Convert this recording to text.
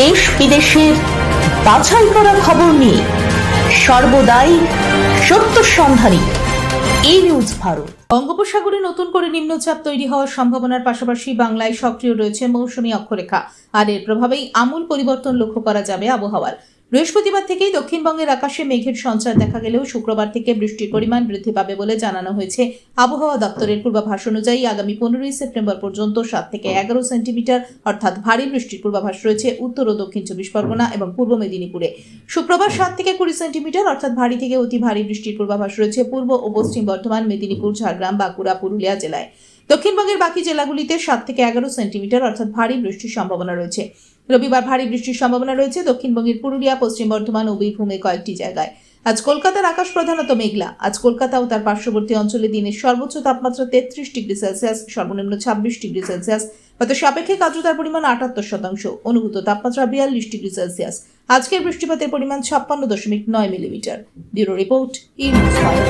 দেশ বিদেশের বাছাই করা খবর নিয়ে সর্বদাই সত্য সন্ধানী। এই নিউজ ভারত। বঙ্গোপসাগরে নতুন করে নিম্নচাপ তৈরি হওয়ার সম্ভাবনার পাশাপাশি বাংলায় সক্রিয় রয়েছে মৌসুমী অক্ষরেখা। আর এর প্রভাবেই আমূল পরিবর্তন লক্ষ্য করা যাবে আবহাওয়ার। বৃহস্পতিবার থেকেই দক্ষিণবঙ্গের আকাশে মেঘের সঞ্চার দেখা গেলেও শুক্রবার থেকে বৃষ্টির পরিমাণ বৃদ্ধি পাবে বলে জানানো হয়েছে। আবহাওয়া দপ্তরের পূর্বাভাস অনুযায়ী আগামী পনেরোই সেপ্টেম্বর পর্যন্ত সাত থেকে এগারো সেন্টিমিটার, অর্থাৎ ভারী বৃষ্টির পূর্বাভাস রয়েছে উত্তর ও দক্ষিণ চব্বিশ পরগনা এবং পূর্ব মেদিনীপুরে। শুক্রবার সাত থেকে কুড়ি সেন্টিমিটার, অর্থাৎ ভারী থেকে অতি ভারী বৃষ্টির পূর্বাভাস রয়েছে পূর্ব ও পশ্চিম বর্ধমান, মেদিনীপুর, ঝাড়গ্রাম, বাঁকুড়া, পুরুলিয়া জেলায়। দক্ষিণবঙ্গের বাকি জেলাগুলিতে সাত থেকে এগারো সেন্টিমিটার, অর্থাৎ ভারী বৃষ্টির সম্ভাবনা রয়েছে। রবিবার ভারী বৃষ্টির সম্ভাবনা রয়েছে। দক্ষিণবঙ্গের পুরুলিয়া, পশ্চিম বর্ধমান ও বীরভূমে কয়েকটি জায়গায়। আজ কলকাতার আকাশ প্রধানত মেঘলা। আজ কলকাতা ও তার পার্শ্ববর্তী অঞ্চলে দিনের সর্বোচ্চ তাপমাত্রা তেত্রিশ ডিগ্রি সেলসিয়াস, সর্বনিম্ন ছাব্বিশ ডিগ্রি সেলসিয়াস গত সাপেক্ষিক আর্দ্রতার পরিমাণ আটাত্তর শতাংশ। অনুভূত তাপমাত্রা বিয়াল্লিশ ডিগ্রি সেলসিয়াস। আজকের বৃষ্টিপাতের পরিমাণ ছাপ্পান্ন দশমিক নয় millimetre. Bureau report E news Bharat